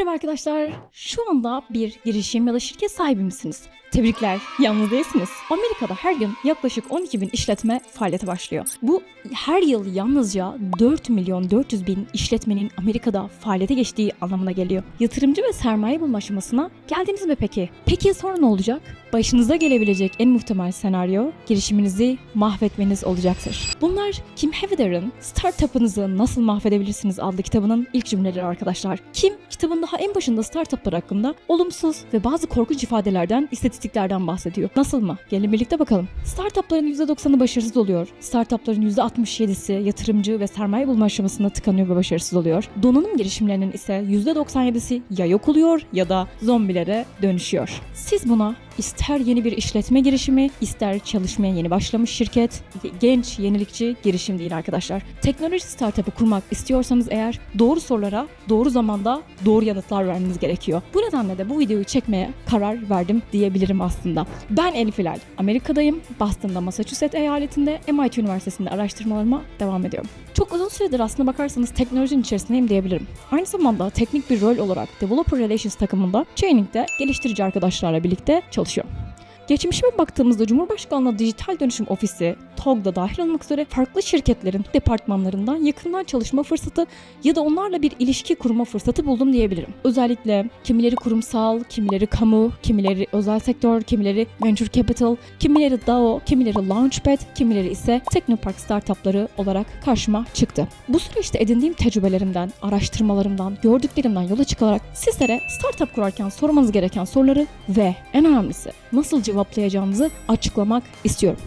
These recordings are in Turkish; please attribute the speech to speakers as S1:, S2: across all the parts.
S1: Merhaba arkadaşlar. Şu anda bir girişim ya da şirket sahibi misiniz? Tebrikler, yalnız değilsiniz. Amerika'da her gün yaklaşık 12 bin işletme faaliyete başlıyor. Bu her yıl yalnızca 4 milyon 400 bin işletmenin Amerika'da faaliyete geçtiği anlamına geliyor. Yatırımcı ve sermaye bulma aşamasına geldiniz mi peki? Peki sonra ne olacak? Başınıza gelebilecek en muhtemel senaryo girişiminizi mahvetmeniz olacaktır. Bunlar Kim Heather'ın Startup'ınızı Nasıl Mahvedebilirsiniz adlı kitabının ilk cümleleri arkadaşlar. Kim kitabın daha en başında startuplar hakkında olumsuz ve bazı korkunç ifadelerden, istatistiklerden bahsediyor. Nasıl mı? Gelin birlikte bakalım. Startupların %90'ı başarısız oluyor. Startupların %67'si yatırımcı ve sermaye bulma aşamasında tıkanıyor ve başarısız oluyor. Donanım girişimlerinin ise %97'si ya yok oluyor ya da zombilere dönüşüyor. Siz buna ister yeni bir işletme girişimi, ister çalışmaya yeni başlamış şirket, genç, yenilikçi girişim değil arkadaşlar. Teknoloji startup'ı kurmak istiyorsanız eğer doğru sorulara doğru zamanda doğru yanıtlar vermeniz gerekiyor. Bu nedenle de bu videoyu çekmeye karar verdim diyebilirim aslında. Ben Elif Hilal. Amerika'dayım. Boston'da Massachusetts eyaletinde MIT Üniversitesi'nde araştırmalarıma devam ediyorum. Çok uzun süredir aslında bakarsanız teknolojinin içerisindeyim diyebilirim. Aynı zamanda teknik bir rol olarak Developer Relations takımında training'de geliştirici arkadaşlarla birlikte çalışıyorum. Geçmişime baktığımızda Cumhurbaşkanlığı Dijital Dönüşüm Ofisi, TOG'da dahil olmak üzere farklı şirketlerin departmanlarından yakından çalışma fırsatı ya da onlarla bir ilişki kurma fırsatı buldum diyebilirim. Özellikle kimileri kurumsal, kimileri kamu, kimileri özel sektör, kimileri venture capital, kimileri DAO, kimileri launchpad, kimileri ise teknopark startupları olarak karşıma çıktı. Bu süreçte edindiğim tecrübelerimden, araştırmalarımdan, gördüklerimden yola çıkarak sizlere startup kurarken sormanız gereken soruları ve en önemlisi nasıl cevaplayacağınızı açıklamak istiyorum.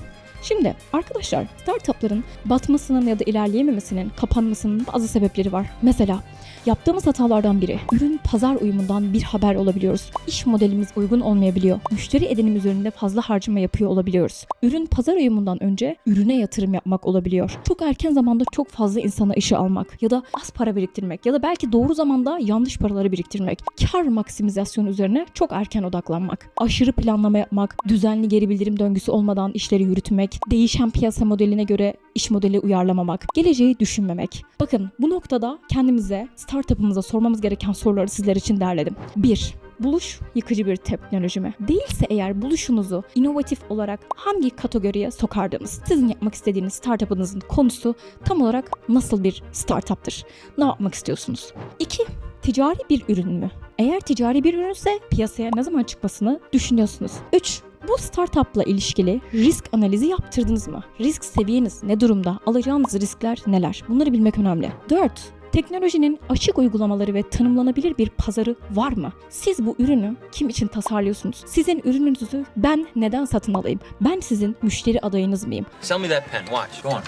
S1: Şimdi arkadaşlar startupların batmasının ya da ilerleyememesinin kapanmasının bazı sebepleri var. Mesela yaptığımız hatalardan biri ürün pazar uyumundan bir haber olabiliyoruz. İş modelimiz uygun olmayabiliyor. Müşteri edinim üzerinde fazla harcama yapıyor olabiliyoruz. Ürün pazar uyumundan önce ürüne yatırım yapmak olabiliyor. Çok erken zamanda çok fazla insana işe almak ya da az para biriktirmek ya da belki doğru zamanda yanlış paraları biriktirmek. Kar maksimizasyonu üzerine çok erken odaklanmak. Aşırı planlama yapmak, düzenli geri bildirim döngüsü olmadan işleri yürütmek, değişen piyasa modeline göre iş modeli uyarlamamak, geleceği düşünmemek. Bakın bu noktada kendimize, startup'ımıza sormamız gereken soruları sizler için derledim. 1. Buluş yıkıcı bir teknoloji mi? Değilse eğer buluşunuzu inovatif olarak hangi kategoriye sokardınız? Sizin yapmak istediğiniz startup'ınızın konusu tam olarak nasıl bir startup'tır? Ne yapmak istiyorsunuz? 2. Ticari bir ürün mü? Eğer ticari bir ürünse piyasaya ne zaman çıkmasını düşünüyorsunuz? 3. Bu startupla ilişkili risk analizi yaptırdınız mı? Risk seviyeniz ne durumda? Alacağınız riskler neler? Bunları bilmek önemli. 4. Teknolojinin açık uygulamaları ve tanımlanabilir bir pazarı var mı? Siz bu ürünü kim için tasarlıyorsunuz? Sizin ürününüzü ben neden satın alayım? Ben sizin müşteri adayınız mıyım?
S2: Sell me that pen. Watch. Go on.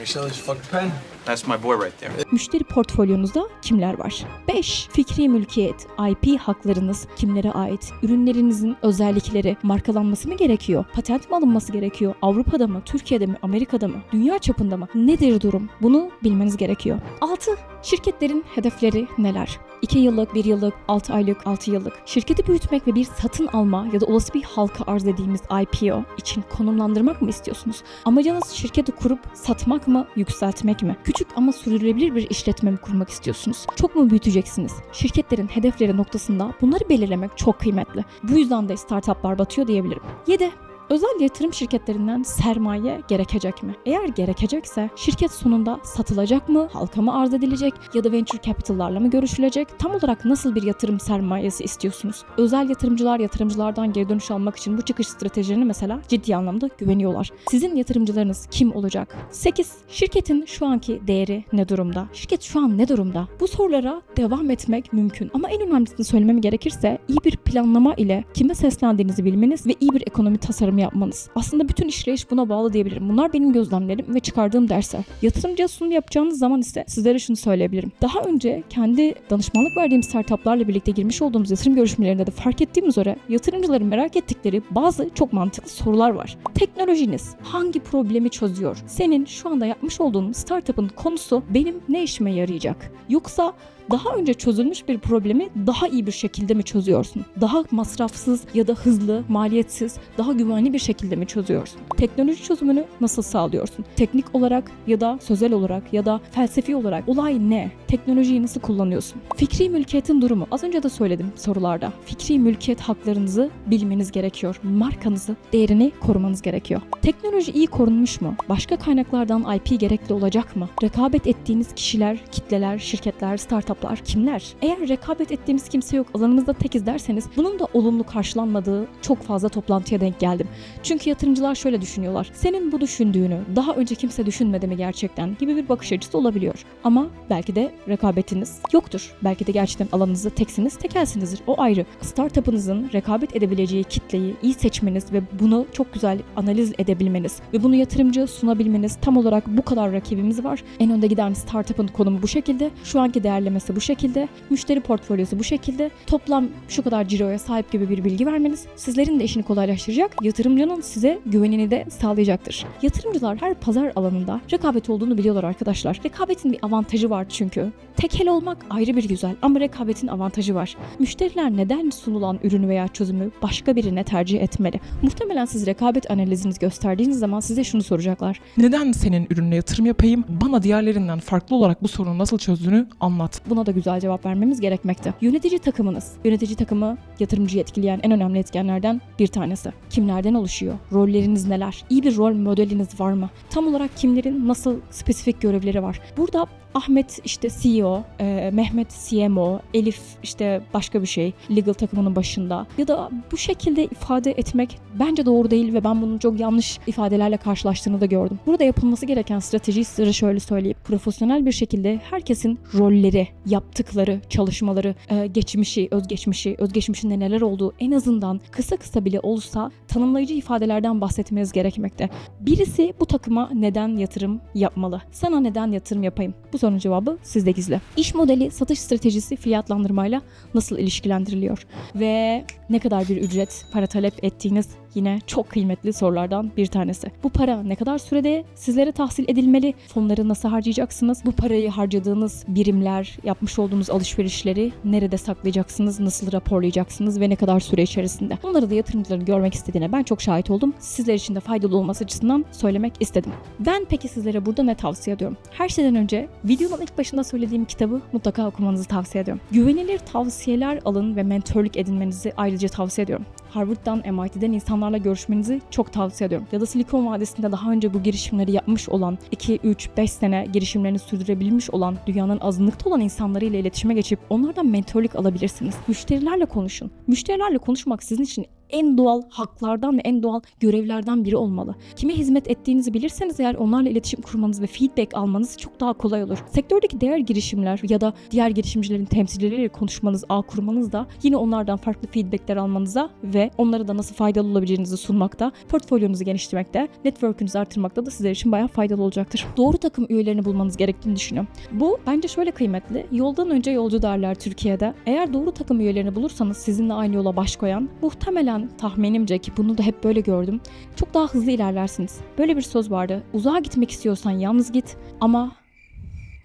S3: Let me sell this fucking pen.
S2: That's my boy right there.
S1: Müşteri portfolyonuzda kimler var? 5. Fikri mülkiyet, IP haklarınız kimlere ait? Ürünlerinizin özellikleri markalanması mı gerekiyor? Patent mi alınması gerekiyor? Avrupa'da mı? Türkiye'de mi? Amerika'da mı? Dünya çapında mı? Nedir durum? Bunu bilmeniz gerekiyor. 6. Şirketlerin hedefleri neler? 2 yıllık, 1 yıllık, 6 aylık, 6 yıllık. Şirketi büyütmek ve bir satın alma ya da olası bir halka arz dediğimiz IPO için konumlandırmak mı istiyorsunuz? Amacınız şirketi kurup satmak mı, yükseltmek mi? Küçük ama sürdürülebilir bir işletme mi kurmak istiyorsunuz? Çok mu büyüteceksiniz? Şirketlerin hedefleri noktasında bunları belirlemek çok kıymetli. Bu yüzden de startuplar batıyor diyebilirim. 7. Özel yatırım şirketlerinden sermaye gerekecek mi? Eğer gerekecekse şirket sonunda satılacak mı, halka mı arz edilecek ya da venture capital'larla mı görüşülecek? Tam olarak nasıl bir yatırım sermayesi istiyorsunuz? Özel yatırımcılar yatırımcılardan geri dönüş almak için bu çıkış stratejilerini mesela ciddi anlamda güveniyorlar. Sizin yatırımcılarınız kim olacak? 8. Şirketin şu anki değeri ne durumda? Şirket şu an ne durumda? Bu sorulara devam etmek mümkün. Ama en önemlisini söylemem gerekirse iyi bir planlama ile kime seslendiğinizi bilmeniz ve iyi bir ekonomi tasarımı yapmanız. Aslında bütün işleyiş buna bağlı diyebilirim. Bunlar benim gözlemlerim ve çıkardığım dersler. Yatırımcıya sunum yapacağınız zaman ise sizlere şunu söyleyebilirim. Daha önce kendi danışmanlık verdiğim startuplarla birlikte girmiş olduğumuz yatırım görüşmelerinde de fark ettiğim üzere yatırımcıların merak ettikleri bazı çok mantıklı sorular var. Teknolojiniz hangi problemi çözüyor? Senin şu anda yapmış olduğun startup'ın konusu benim ne işime yarayacak? Yoksa Daha önce çözülmüş bir problemi daha iyi bir şekilde mi çözüyorsun? Daha masrafsız ya da hızlı, maliyetsiz, daha güvenli bir şekilde mi çözüyorsun? Teknoloji çözümünü nasıl sağlıyorsun? Teknik olarak ya da sözel olarak ya da felsefi olarak olay ne? Teknolojiyi nasıl kullanıyorsun? Fikri mülkiyetin durumu. Az önce de söyledim sorularda. Fikri mülkiyet haklarınızı bilmeniz gerekiyor. Markanızı, değerini korumanız gerekiyor. Teknoloji iyi korunmuş mu? Başka kaynaklardan IP gerekli olacak mı? Rekabet ettiğiniz kişiler, kitleler, şirketler, startuplar kimler? Eğer rekabet ettiğimiz kimse yok, alanımızda tekiz derseniz bunun da olumlu karşılanmadığı çok fazla toplantıya denk geldim. Çünkü yatırımcılar şöyle düşünüyorlar. Senin bu düşündüğünü daha önce kimse düşünmedi mi gerçekten gibi bir bakış açısı olabiliyor. Ama belki de rekabetiniz yoktur. Belki de gerçekten alanınızda teksiniz, tekelsinizdir. O ayrı. Startup'ınızın rekabet edebileceği kitleyi iyi seçmeniz ve bunu çok güzel analiz edebilmeniz ve bunu yatırımcıya sunabilmeniz tam olarak bu kadar rakibimiz var. En önde giden startup'ın konumu bu şekilde. Şu anki değerlemesi bu şekilde. Müşteri portfolyosu bu şekilde. Toplam şu kadar ciroya sahip gibi bir bilgi vermeniz sizlerin de işini kolaylaştıracak. Yatırımcının size güvenini de sağlayacaktır. Yatırımcılar her pazar alanında rekabet olduğunu biliyorlar arkadaşlar. Rekabetin bir avantajı var çünkü. Tekel olmak ayrı bir güzel ama rekabetin avantajı var. Müşteriler neden sunulan ürünü veya çözümü başka birine tercih etmeli? Muhtemelen siz rekabet analizinizi gösterdiğiniz zaman size şunu soracaklar.
S4: Neden senin ürününe yatırım yapayım? Bana diğerlerinden farklı olarak bu sorunu nasıl çözdüğünü anlat.
S1: Buna da güzel cevap vermemiz gerekmekte. Yönetici takımınız. Yönetici takımı yatırımcıyı etkileyen en önemli etkenlerden bir tanesi. Kimlerden oluşuyor? Rolleriniz neler? İyi bir rol modeliniz var mı? Tam olarak kimlerin nasıl spesifik görevleri var? Burada Ahmet işte CEO, e, Mehmet CMO, Elif işte başka bir şey legal takımının başında ya da bu şekilde ifade etmek bence doğru değil ve ben bunun çok yanlış ifadelerle karşılaştığını da gördüm. Burada yapılması gereken strateji size şöyle söyleyeyim. Profesyonel bir şekilde herkesin rolleri, yaptıkları, çalışmaları, e, geçmişi, özgeçmişi, özgeçmişinde neler olduğu en azından kısa kısa bile olsa tanımlayıcı ifadelerden bahsetmeniz gerekmekte. Birisi bu takıma neden yatırım yapmalı? Sana neden yatırım yapayım? Bu sorunun cevabı sizde gizli. İş modeli, satış stratejisi fiyatlandırmayla nasıl ilişkilendiriliyor? Ve ne kadar bir ücret, para talep ettiğiniz yine çok kıymetli sorulardan bir tanesi. Bu para ne kadar sürede sizlere tahsil edilmeli? Fonları nasıl harcayacaksınız? Bu parayı harcadığınız birimler, yapmış olduğunuz alışverişleri nerede saklayacaksınız? Nasıl raporlayacaksınız ve ne kadar süre içerisinde? Bunları da yatırımcıların görmek istediğine ben çok şahit oldum. Sizler için de faydalı olması açısından söylemek istedim. Ben peki sizlere burada ne tavsiye ediyorum? Her şeyden önce videonun ilk başında söylediğim kitabı mutlaka okumanızı tavsiye ediyorum. Güvenilir tavsiyeler alın ve mentörlük edinmenizi ayrıca tavsiye ediyorum. Harvard'dan, MIT'den insanlarla görüşmenizi çok tavsiye ediyorum. Ya da Silikon Vadisi'nde daha önce bu girişimleri yapmış olan, 2, 3, 5 sene girişimlerini sürdürebilmiş olan, dünyanın azınlıkta olan insanlarıyla iletişime geçip onlardan mentörlük alabilirsiniz. Müşterilerle konuşun. Müşterilerle konuşmak sizin için en doğal haklardan ve en doğal görevlerden biri olmalı. Kime hizmet ettiğinizi bilirseniz eğer onlarla iletişim kurmanız ve feedback almanız çok daha kolay olur. Sektördeki diğer girişimler ya da diğer girişimcilerin temsilcileriyle konuşmanız, ağ kurmanız da yine onlardan farklı feedbackler almanıza ve onlara da nasıl faydalı olabileceğinizi sunmakta, portfolyonuzu genişletmekte, network'ünüzü artırmakta da sizler için bayağı faydalı olacaktır. Doğru takım üyelerini bulmanız gerektiğini düşünüyorum. Bu bence şöyle kıymetli. Yoldan önce yolcu derler Türkiye'de. Eğer doğru takım üyelerini bulursanız sizinle aynı yola baş koyan, muhtemelen tahminimce ki bunu da hep böyle gördüm. Çok daha hızlı ilerlersiniz. Böyle bir söz vardı. Uzağa gitmek istiyorsan yalnız git ama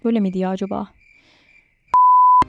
S1: böyle miydi ya acaba?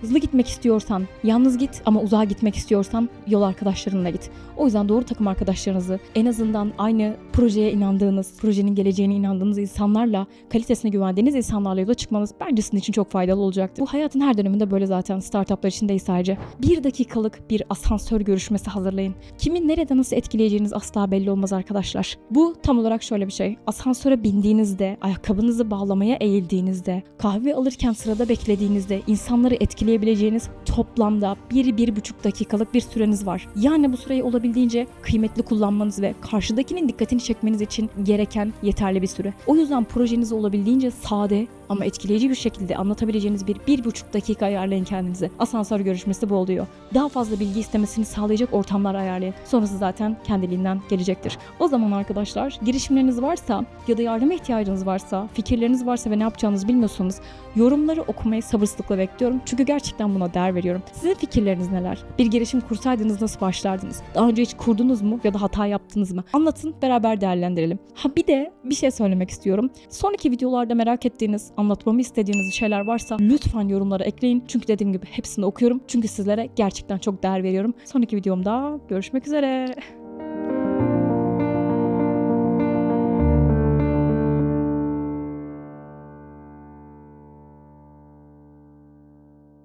S1: Hızlı gitmek istiyorsan yalnız git ama uzağa gitmek istiyorsan yol arkadaşlarınla git. O yüzden doğru takım arkadaşlarınızı en azından aynı projeye inandığınız, projenin geleceğine inandığınız insanlarla, kalitesine güvendiğiniz insanlarla yola çıkmanız bence sizin için çok faydalı olacaktır. Bu hayatın her döneminde böyle zaten startuplar için değil sadece. Bir dakikalık bir asansör görüşmesi hazırlayın. Kimin nerede nasıl etkileyeceğiniz asla belli olmaz arkadaşlar. Bu tam olarak şöyle bir şey. Asansöre bindiğinizde, ayakkabınızı bağlamaya eğildiğinizde, kahve alırken sırada beklediğinizde insanları etkileyebileceğiniz toplamda 1-1,5 dakikalık bir süreniz var. Yani bu süreyi olabildiğince kıymetli kullanmanız ve karşıdakinin dikkatini çekmeniz için gereken yeterli bir süre. O yüzden projenizi olabildiğince sade ama etkileyici bir şekilde anlatabileceğiniz bir 1,5 dakika ayarlayın kendinize. Asansör görüşmesi bu oluyor. Daha fazla bilgi istemesini sağlayacak ortamlar ayarlayın. Sonrası zaten kendiliğinden gelecektir. O zaman arkadaşlar girişimleriniz varsa ya da yardıma ihtiyacınız varsa, fikirleriniz varsa ve ne yapacağınızı bilmiyorsanız yorumları okumayı sabırsızlıkla bekliyorum. Çünkü gerçekten buna değer veriyorum. Sizin fikirleriniz neler? Bir girişim kursaydınız nasıl başlardınız? Daha önce hiç kurdunuz mu ya da hata yaptınız mı? Anlatın beraber değerlendirelim. Ha bir de bir şey söylemek istiyorum. Sonraki videolarda merak ettiğiniz anlatmamı istediğiniz şeyler varsa lütfen yorumlara ekleyin. Çünkü dediğim gibi hepsini okuyorum. Çünkü sizlere gerçekten çok değer veriyorum. Sonraki videomda görüşmek üzere.